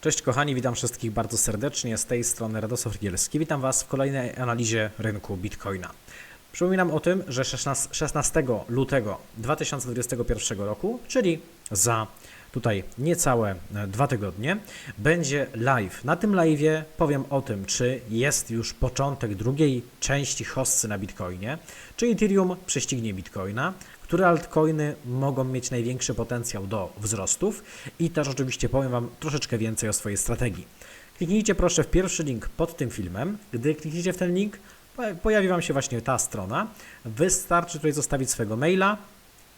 Cześć kochani, witam wszystkich bardzo serdecznie. Z tej strony Radosław Gielski. Witam Was w kolejnej analizie rynku Bitcoina. Przypominam o tym, że 16, 16 lutego 2021 roku, czyli za tutaj niecałe e, dwa tygodnie, będzie live. Na tym live'ie powiem o tym, czy jest już początek drugiej części hossy na Bitcoinie, czy Ethereum prześcignie Bitcoina, które altcoiny mogą mieć największy potencjał do wzrostów i też oczywiście powiem Wam troszeczkę więcej o swojej strategii. Kliknijcie proszę w pierwszy link pod tym filmem. Gdy klikniecie w ten link, po- pojawi Wam się właśnie ta strona. Wystarczy tutaj zostawić swojego maila,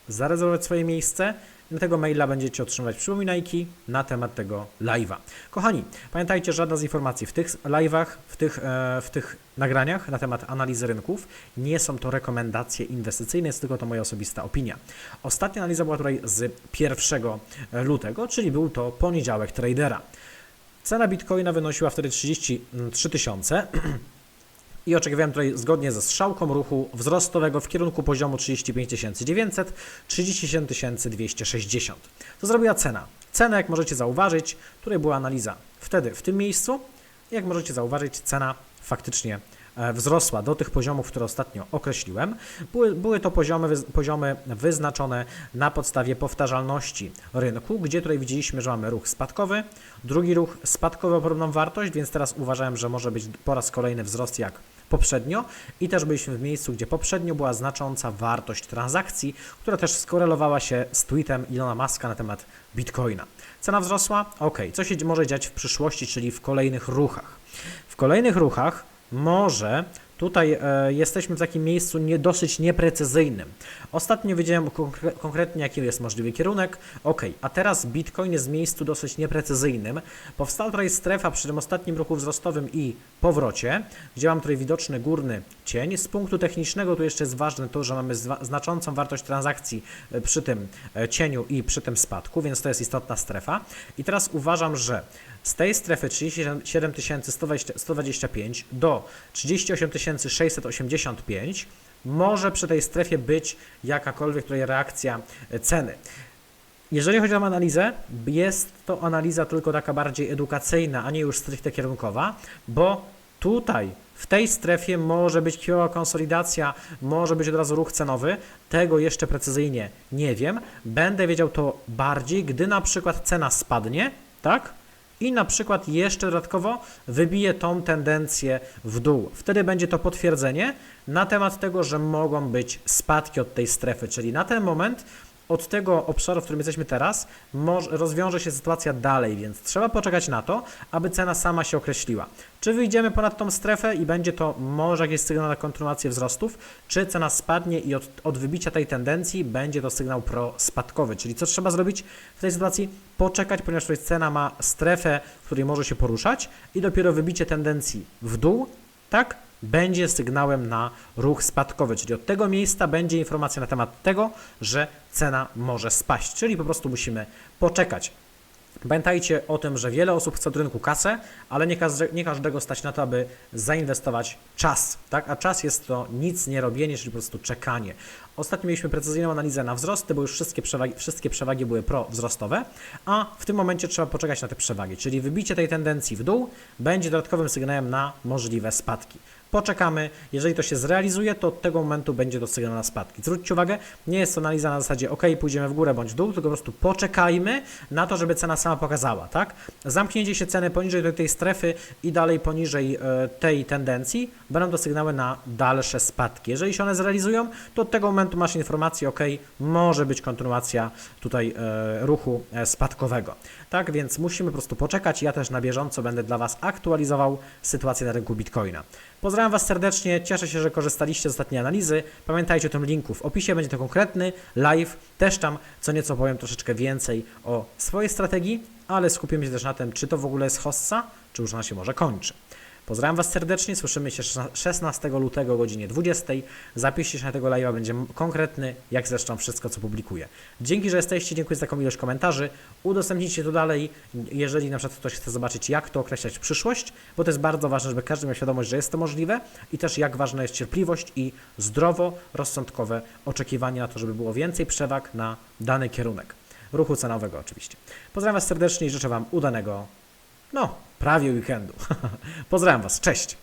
zarezerwować swoje miejsce. Na tego maila będziecie otrzymywać przypominajki na temat tego live'a. Kochani, pamiętajcie, żadna z informacji w tych live'ach, w tych, e, w tych nagraniach na temat analizy rynków nie są to rekomendacje inwestycyjne, jest tylko to moja osobista opinia. Ostatnia analiza była tutaj z 1 lutego, czyli był to poniedziałek tradera. Cena bitcoina wynosiła wtedy 33 tysiące. I oczekiwałem tutaj zgodnie ze strzałką ruchu wzrostowego w kierunku poziomu 35 900, 37 260. To zrobiła cena. Cena, jak możecie zauważyć, tutaj była analiza wtedy w tym miejscu. Jak możecie zauważyć, cena faktycznie wzrosła do tych poziomów, które ostatnio określiłem. Były, były to poziomy, poziomy wyznaczone na podstawie powtarzalności rynku, gdzie tutaj widzieliśmy, że mamy ruch spadkowy, drugi ruch spadkowy o podobną wartość, więc teraz uważałem, że może być po raz kolejny wzrost jak poprzednio i też byliśmy w miejscu, gdzie poprzednio była znacząca wartość transakcji, która też skorelowała się z tweetem Ilona Maska na temat Bitcoina. Cena wzrosła? Ok. Co się może dziać w przyszłości, czyli w kolejnych ruchach? W kolejnych ruchach może tutaj e, jesteśmy w takim miejscu nie, dosyć nieprecyzyjnym. Ostatnio wiedziałem konkre- konkretnie, jaki jest możliwy kierunek. Ok, a teraz Bitcoin jest w miejscu dosyć nieprecyzyjnym. Powstała tutaj strefa przy tym ostatnim ruchu wzrostowym i powrocie, gdzie mam tutaj widoczny górny cień. Z punktu technicznego tu jeszcze jest ważne to, że mamy znaczącą wartość transakcji e, przy tym e, cieniu i przy tym spadku, więc to jest istotna strefa. I teraz uważam, że z tej strefy 37 120 125 do 38 685 może przy tej strefie być jakakolwiek tutaj reakcja e, ceny. Jeżeli chodzi o analizę, jest to analiza tylko taka bardziej edukacyjna, a nie już stricte kierunkowa, bo tutaj w tej strefie może być chwilowa konsolidacja, może być od razu ruch cenowy. Tego jeszcze precyzyjnie nie wiem. Będę wiedział to bardziej, gdy na przykład cena spadnie, tak? I na przykład jeszcze dodatkowo wybije tą tendencję w dół. Wtedy będzie to potwierdzenie na temat tego, że mogą być spadki od tej strefy, czyli na ten moment od tego obszaru, w którym jesteśmy teraz, rozwiąże się sytuacja dalej, więc trzeba poczekać na to, aby cena sama się określiła. Czy wyjdziemy ponad tą strefę i będzie to może jakiś sygnał na kontynuację wzrostów, czy cena spadnie i od, od wybicia tej tendencji będzie to sygnał prospadkowy. Czyli co trzeba zrobić w tej sytuacji? Poczekać, ponieważ tutaj cena ma strefę, w której może się poruszać i dopiero wybicie tendencji w dół, tak? będzie sygnałem na ruch spadkowy, czyli od tego miejsca będzie informacja na temat tego, że cena może spaść, czyli po prostu musimy poczekać. Pamiętajcie o tym, że wiele osób chce od rynku kasę, ale nie, każde, nie każdego stać na to, aby zainwestować czas, tak? A czas jest to nic nie robienie, czyli po prostu czekanie. Ostatnio mieliśmy precyzyjną analizę na wzrosty, bo już wszystkie przewagi, wszystkie przewagi były prowzrostowe, a w tym momencie trzeba poczekać na te przewagi, czyli wybicie tej tendencji w dół będzie dodatkowym sygnałem na możliwe spadki. Poczekamy, jeżeli to się zrealizuje, to od tego momentu będzie to sygnał na spadki. Zwróćcie uwagę, nie jest to analiza na zasadzie ok, pójdziemy w górę bądź w dół, tylko po prostu poczekajmy na to, żeby cena sama pokazała, tak? Zamknięcie się ceny poniżej tej strefy i dalej poniżej e, tej tendencji będą to sygnały na dalsze spadki. Jeżeli się one zrealizują, to od tego momentu masz informację, ok, może być kontynuacja tutaj e, ruchu e, spadkowego. Tak więc musimy po prostu poczekać. Ja też na bieżąco będę dla Was aktualizował sytuację na rynku Bitcoina. Pozdrawiam Was serdecznie, cieszę się, że korzystaliście z ostatniej analizy. Pamiętajcie o tym linku w opisie, będzie to konkretny live. Też tam co nieco powiem troszeczkę więcej o swojej strategii, ale skupimy się też na tym, czy to w ogóle jest hossa, czy już ona się może kończy. Pozdrawiam Was serdecznie, słyszymy się 16 lutego o godzinie 20. Zapiszcie się na tego live'a, będzie konkretny, jak zresztą wszystko, co publikuję. Dzięki, że jesteście, dziękuję za taką ilość komentarzy. Udostępnijcie to dalej, jeżeli na przykład ktoś chce zobaczyć, jak to określać przyszłość, bo to jest bardzo ważne, żeby każdy miał świadomość, że jest to możliwe i też jak ważna jest cierpliwość i zdrowo, rozsądkowe oczekiwanie na to, żeby było więcej przewag na dany kierunek. Ruchu cenowego oczywiście. Pozdrawiam Was serdecznie i życzę Wam udanego no, prawie weekendu. Pozdrawiam Was, cześć!